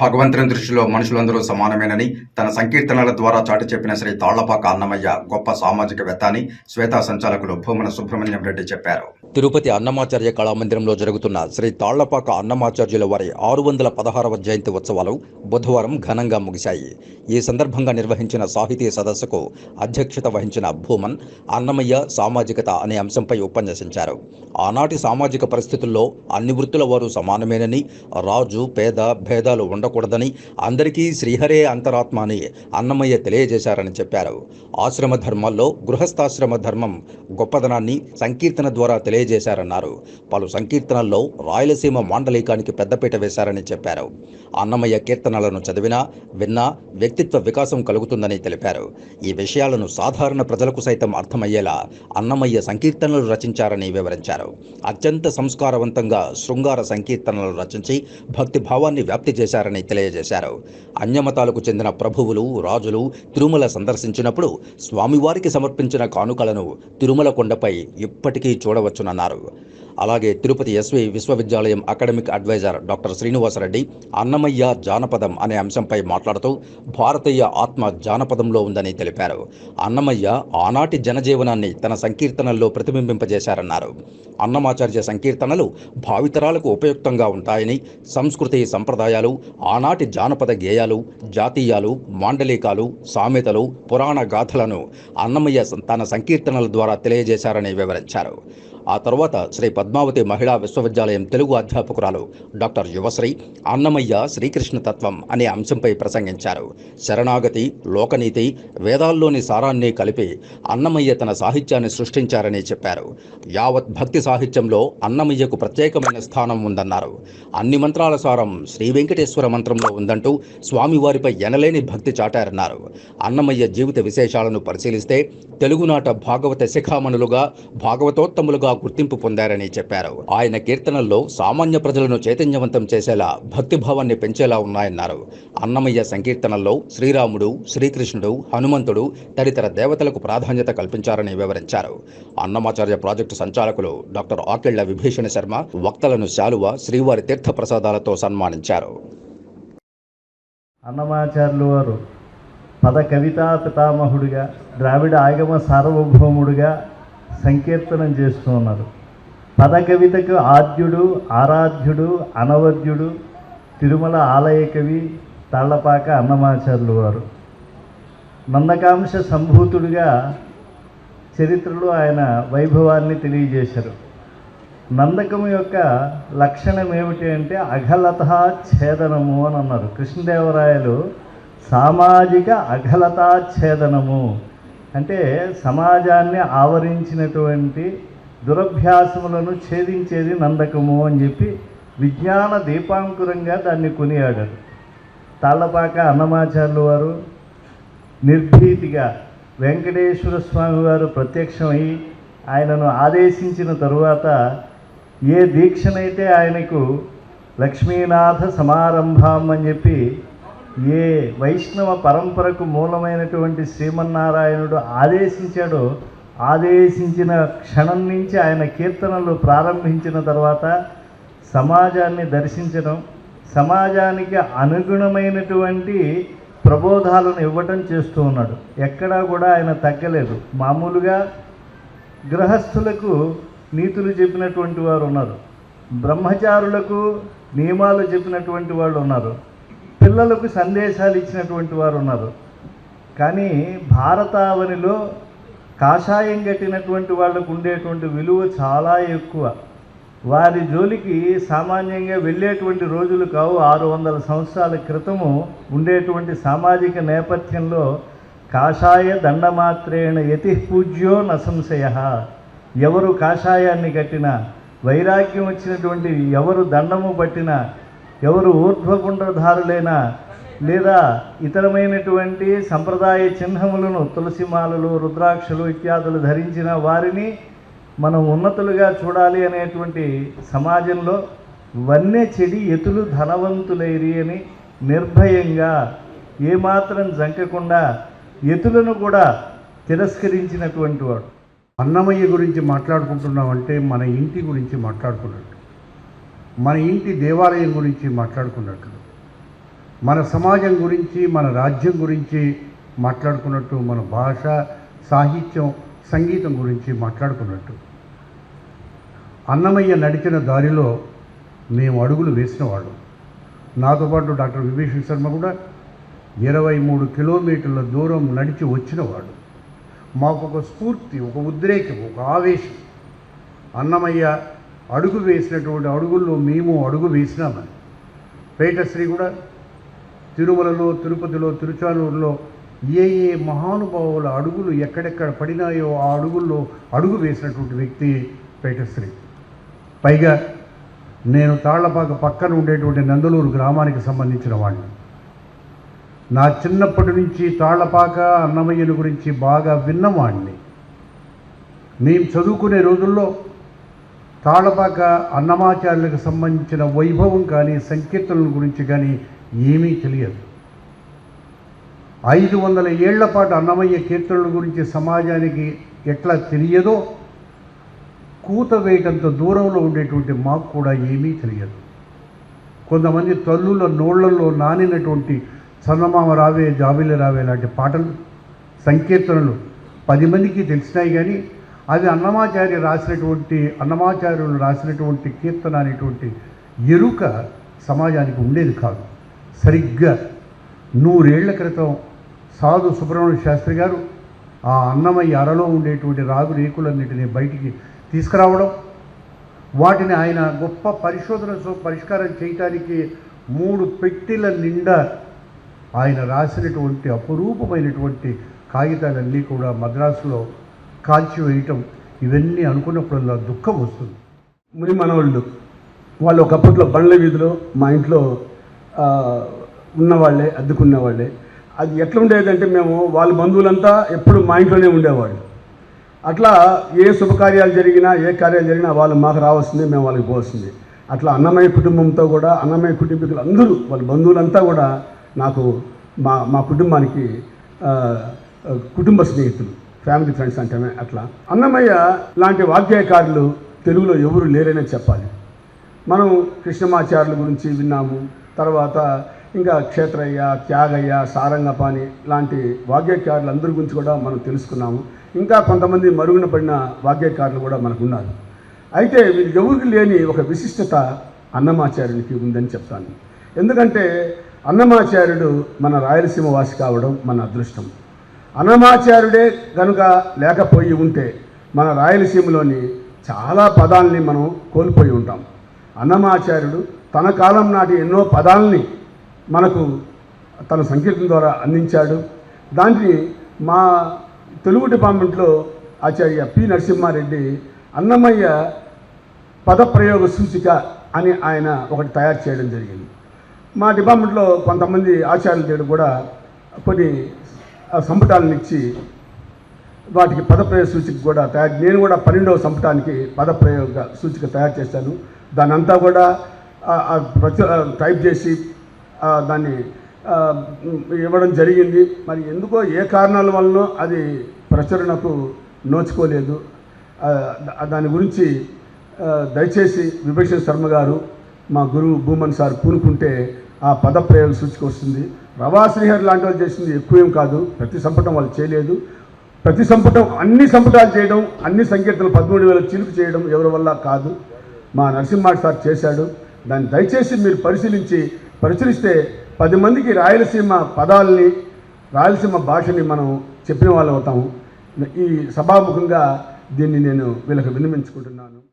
భగవంతుని దృష్టిలో మనుషులందరూ సమానమేనని తన సంకీర్తనల ద్వారా చాటి చెప్పిన శ్రీ తాళ్ళపాక అన్నమయ్య గొప్ప సామాజికవేత్త అని శ్వేతా సంచాలకులు భూమన సుబ్రహ్మణ్యం రెడ్డి చెప్పారు. తిరుపతి అన్నమాచార్య కళామందిరంలో జరుగుతున్న శ్రీ తాళ్ళపాక అన్నమాచార్యుల వారి ఆరు వందల పదహారవ జయంతి ఉత్సవాలు బుధవారం ఘనంగా ముగిశాయి. ఈ సందర్భంగా నిర్వహించిన సాహితీ సదస్సుకు అధ్యక్షత వహించిన భూమన్ అన్నమయ్య సామాజికత అనే అంశంపై ఉపన్యసించారు. ఆనాటి సామాజిక పరిస్థితుల్లో అన్ని వృత్తుల వారు సమానమేనని రాజు పేద భేదాలు ఉండకూడదని అందరికీ శ్రీహరే అంతరాత్మ అని అన్నమయ్య తెలియజేశారని చెప్పారు. ఆశ్రమ ధర్మాల్లో గృహస్థాశ్రమ ధర్మం గొప్పదనాన్ని సంకీర్తన ద్వారా తెలియజేశారన్నారు. పలు సంకీర్తనల్లో రాయలసీమ మాండలికానికి పెద్దపీట వేశారని చెప్పారు. అన్నమయ్య కీర్తనలను చదివినా విన్నా వ్యక్తిత్వ వికాసం కలుగుతుందని తెలిపారు. ఈ విషయాలను సాధారణ ప్రజలకు సైతం అర్థమయ్యేలా అన్నమయ్య సంకీర్తనలు రచించారని వివరించారు. అత్యంత సంస్కారవంతంగా శృంగార సంకీర్తనలు రచించి భక్తి భావాన్ని వ్యాప్తి చేశారని తెలియజేశారు. అన్యమతాలకు చెందిన ప్రభువులు రాజులు తిరుమల సందర్శించినప్పుడు స్వామివారికి సమర్పించిన కానుకలను తిరుమల కొండపై ఇప్పటికీ చూడవచ్చునన్నారు. అలాగే తిరుపతి ఎస్వి విశ్వవిద్యాలయం academic advisor doctor Srinivasareddy Annamayya జానపదం అనే అంశంపై మాట్లాడుతూ భారతీయ ఆత్మ జానపదంలో ఉందని తెలిపారు. అన్నమయ్య ఆనాటి జనజీవనాన్ని తన సంకీర్తనల్లో ప్రతిబింబింపజేశారన్నారు. అన్నమాచార్య సంకీర్తనలు భావితరాలకు ఉపయుక్తంగా ఉంటాయని సంస్కృతి సంప్రదాయాలు ఆనాటి జానపద గేయాలు జాతీయాలు మాండలికాలు సామెతలు పురాణ గాథలను అన్నమయ్య తన సంకీర్తనల ద్వారా తెలియజేశారని వివరించారు. ఆ తర్వాత శ్రీ పద్మావతి మహిళా విశ్వవిద్యాలయం తెలుగు అధ్యాపకురాలు డాక్టర్ యువశ్రీ అన్నమయ్య శ్రీకృష్ణ తత్వం అనే అంశంపై ప్రసంగించారు. శరణాగతి లోకనీతి వేదాల్లోని సారాన్ని కలిపి అన్నమయ్య తన సాహిత్యాన్ని సృష్టించారని చెప్పారు. యావత్ భక్తి సాహిత్యంలో అన్నమయ్యకు ప్రత్యేకమైన స్థానం ఉందన్నారు. అన్ని మంత్రాల సారం శ్రీ వెంకటేశ్వర మంత్రంలో ఉందంటూ స్వామివారిపై ఎనలేని భక్తి చాటారన్నారు. అన్నమయ్య జీవిత విశేషాలను పరిశీలిస్తే తెలుగునాట భాగవత శిఖామణులుగా భాగవతోత్తములుగా గుర్తింపు పొందారని చెప్పారు. ఆయన కీర్తనల్లో సామాన్య ప్రజలను చైతన్యవంతం చేసేలా భక్తిభావాన్ని పెంచేలా ఉన్నాయన్నారు. అన్నమయ్య సంకీర్తనల్లో శ్రీరాముడు శ్రీకృష్ణుడు హనుమంతుడు తదితర దేవతలకు ప్రాధాన్యత కల్పించారని వివరించారు. అన్నమాచార్య ప్రాజెక్టు సంచాలకులు డాక్టర్ ఆకిళ్ళ విభీషణ శర్మ వక్తలను శాలువ శ్రీవారి తీర్థ ప్రసాదాలతో సన్మానించారు. అన్నమాచార్యులు వారు పద కవితా పితామహుడిగా ద్రావిడ ఆగమ సార్వభౌముడిగా సంకీర్తనం చేస్తూ ఉన్నారు. పద కవితకు ఆద్యుడు ఆరాధ్యుడు అనవద్యుడు తిరుమల ఆలయ కవి తాళ్ళపాక అన్నమాచార్యులు వారు. నందకాంశ సంభూతుడిగా చరిత్రలో ఆయన వైభవాన్ని తెలియజేశారు. నందకము యొక్క లక్షణం ఏమిటి అంటే అఘలత ఛేదనము అని అన్నారు. కృష్ణదేవరాయలు సామాజిక అఘలతా ఛేదనము. అంటే సమాజాన్ని ఆవరించినటువంటి దురభ్యాసములను ఛేదించేది నందకము అని చెప్పి విజ్ఞాన దీపాంకురంగా దాన్ని కొనియాడారు. తాళ్ళపాక అన్నమాచార్యులు వారు నిర్భీతిగా వెంకటేశ్వర స్వామి వారు ప్రత్యక్షమై ఆయనను ఆదేశించిన తరువాత ఏ దీక్షనైతే ఆయనకు లక్ష్మీనాథ సమారంభం అని చెప్పి ఏ వైష్ణవ పరంపరకు మూలమైనటువంటి శ్రీమన్నారాయణుడు ఆదేశించాడో ఆదేశించిన క్షణం నుంచి ఆయన కీర్తనలు ప్రారంభించిన తర్వాత సమాజాన్ని దర్శించడం సమాజానికి అనుగుణమైనటువంటి ప్రబోధాలను ఇవ్వటం చేస్తూ ఉన్నాడు. ఎక్కడా కూడా ఆయన తగ్గలేదు. మామూలుగా గృహస్థులకు నీతులు చెప్పినటువంటి వారు ఉన్నారు. బ్రహ్మచారులకు నియమాలు చెప్పినటువంటి వాళ్ళు ఉన్నారు. పిల్లలకు సందేశాలు ఇచ్చినటువంటి వారు ఉన్నారు. కానీ భారతావనిలో కాషాయం కట్టినటువంటి వాళ్ళకు ఉండేటువంటి విలువ చాలా ఎక్కువ. వారి జోలికి సామాన్యంగా వెళ్ళేటువంటి రోజులు కావు. ఆరు వందల సంవత్సరాల క్రితము ఉండేటువంటి సామాజిక నేపథ్యంలో కాషాయ దండమాత్రేణ యతి పూజ్యో నసంశయ. ఎవరు కాషాయాన్ని కట్టినా వైరాగ్యం వచ్చినటువంటి ఎవరు దండము పట్టినా ఎవరు ఊర్ధ్వగుండ్రధారులైన లేదా ఇతరమైనటువంటి సంప్రదాయ చిహ్నములను తులసిమాలలు రుద్రాక్షలు ఇత్యాదులు ధరించిన వారిని మనం ఉన్నతులుగా చూడాలి అనేటువంటి సమాజంలో వన్నె చెడి ఎతులు ధనవంతులైరి అని నిర్భయంగా ఏమాత్రం జంకకుండా ఎతులను కూడా తిరస్కరించినటువంటి వాడు. అన్నమయ్య గురించి మాట్లాడుకుంటున్నామంటే మన ఇంటి గురించి మాట్లాడుకున్నట్టు మన ఇంటి దేవాలయం గురించి మాట్లాడుకున్నట్లు మన సమాజం గురించి మన రాజ్యం గురించి మాట్లాడుకున్నట్టు మన భాష సాహిత్యం సంగీతం గురించి మాట్లాడుకున్నట్టు. అన్నమయ్య నడిచిన దారిలో మేము అడుగులు వేసినవాళ్ళు. నాతో పాటు డాక్టర్ విభీషణ్ శర్మ కూడా ఇరవై మూడు కిలోమీటర్ల దూరం నడిచి వచ్చినవాడు. మాకు ఒక స్ఫూర్తి ఒక ఉద్రేకం ఒక ఆవేశం. అన్నమయ్య అడుగు వేసినటువంటి అడుగుల్లో మేము అడుగు వేసినామని పేటశ్రీ కూడా తిరుమలలో తిరుపతిలో తిరుచానూరులో ఏ ఏ మహానుభావుల అడుగులు ఎక్కడెక్కడ పడినాయో ఆ అడుగుల్లో అడుగు వేసినటువంటి వ్యక్తి పేటశ్రీ. పైగా నేను తాళ్ళపాక పక్కన ఉండేటువంటి నందలూరు గ్రామానికి సంబంధించిన వాడిని. నా చిన్నప్పటి నుంచి తాళ్ళపాక అన్నమయ్యను గురించి బాగా విన్నవాడిని. మేము చదువుకునే రోజుల్లో తాళపాక అన్నమాచార్యులకు సంబంధించిన వైభవం కానీ సంకీర్తనల గురించి కానీ ఏమీ తెలియదు. ఐదు వందల ఏళ్ళ పాటు అన్నమయ్య కీర్తనల గురించి సమాజానికి ఎట్లా తెలియదో కూత వేయటంత దూరంలో ఉండేటువంటి మాకు కూడా ఏమీ తెలియదు. కొంతమంది తల్లుల నోళ్ళలో నానినటువంటి చందమామ రావే జాబిలి రావే లాంటి పాటలు సంకీర్తనలు పది మందికి తెలిసినాయి కానీ అది అన్నమాచార్య రాసినటువంటి అన్నమాచార్యులు రాసినటువంటి కీర్తన అనేటువంటి ఎరుక సమాజానికి ఉండేది కాదు. సరిగ్గా నూరేళ్ళ క్రితం సాధు సుబ్రహ్మణ్య శాస్త్రి గారు ఆ అన్నమయ్య అరలో ఉండేటువంటి రాగు రేకులన్నింటినీ బయటికి తీసుకురావడం వాటిని ఆయన గొప్ప పరిశోధనతో పరిష్కారం చేయటానికి మూడు పెట్టెల నిండా ఆయన రాసినటువంటి అపురూపమైనటువంటి కాగితాలన్నీ కూడా మద్రాసులో కాల్చి వేయటం ఇవన్నీ అనుకున్నప్పుడల్లా దుఃఖం వస్తుంది. ముని మనవాళ్ళు వాళ్ళు ఒకప్పట్లో బండ్ల వీధిలో మా ఇంట్లో ఉన్నవాళ్ళే అద్దెకున్నవాళ్ళే. అది ఎట్లా ఉండేదంటే మేము వాళ్ళ బంధువులంతా ఎప్పుడు మా ఇంట్లోనే ఉండేవాళ్ళు. అట్లా ఏ శుభకార్యాలు జరిగినా ఏ కార్యాలు జరిగినా వాళ్ళు మాకు రావాల్సిందే మేము వాళ్ళకి పోవాల్సింది. అట్లా అన్నమయ్య కుటుంబంతో కూడా అన్నమయ్య కుటుంబీకులు అందరూ వాళ్ళ బంధువులంతా కూడా నాకు మా మా కుటుంబానికి కుటుంబ స్నేహితులు. ఫ్యామిలీ ఫ్రెండ్స్ అంటేనే అట్లా. అన్నమయ్య లాంటి వాగ్గేయకారులు తెలుగులో ఎవరు లేరనే చెప్పాలి. మనం కృష్ణమాచార్యుల గురించి విన్నాము. తర్వాత ఇంకా క్షేత్రయ్య త్యాగయ్య సారంగపాణి లాంటి వాగ్గేయకారులు అందరి గురించి కూడా మనం తెలుసుకున్నాము. ఇంకా కొంతమంది మరుగున పడిన వాగ్గేయకారులు కూడా మనకు ఉన్నారు. అయితే వీళ్ళు ఎవరికి లేని ఒక విశిష్టత అన్నమాచార్యునికి ఉందని చెప్తాను. ఎందుకంటే అన్నమాచార్యుడు మన రాయలసీమ వాసి కావడం మన అదృష్టం. అన్నమాచార్యుడే కనుక లేకపోయి ఉంటే మన రాయలసీమలోని చాలా పదాలని మనం కోల్పోయి ఉంటాం. అన్నమాచార్యుడు తన కాలం నాటి ఎన్నో పదాలని మనకు తన సంకీర్తన ద్వారా అందించాడు. దాన్ని మా తెలుగు డిపార్ట్మెంట్లో ఆచార్య పి నరసింహారెడ్డి అన్నమయ్య పదప్రయోగ సూచిక అని ఆయన ఒకటి తయారు చేయడం జరిగింది. మా డిపార్ట్మెంట్లో కొంతమంది ఆచార్యుల దగ్గర కూడా కొన్ని సంపుటాలను ఇచ్చి వాటికి పదప్రయోగ సూచిక కూడా తయారు నేను కూడా పన్నెండవ సంపుటానికి పదప్రయోగ సూచిక తయారు చేశాను. దానంతా కూడా ప్రచు టైప్ చేసి దాన్ని ఇవ్వడం జరిగింది. మరి ఎందుకో ఏ కారణాల వలన అది ప్రచురణకు నోచుకోలేదు. దాని గురించి దయచేసి విభూషణ్ శర్మ గారు మా గురువు భూమన్ సార్ పూనుకుంటే ఆ పదప్రయోగ సూచిక వస్తుంది. రవా శ్రీహర్ లాంటి వాళ్ళు చేసింది ఎక్కువేం కాదు. ప్రతి సంపుటం వాళ్ళు చేయలేదు. ప్రతి సంపుటం అన్ని సంపుటాలు చేయడం అన్ని సంకీర్తనలు పదమూడు వేల చిలుకు చేయడం ఎవరి వల్ల కాదు. మా నరసింహ సార్ చేశాడు. దాన్ని దయచేసి మీరు పరిశీలించి పరిశీలిస్తే పది మందికి రాయలసీమ పదాలని రాయలసీమ భాషని మనం చెప్పిన వాళ్ళు అవుతాము. ఈ సభాముఖంగా దీన్ని నేను వీళ్ళకి విన్నవించుకుంటున్నాను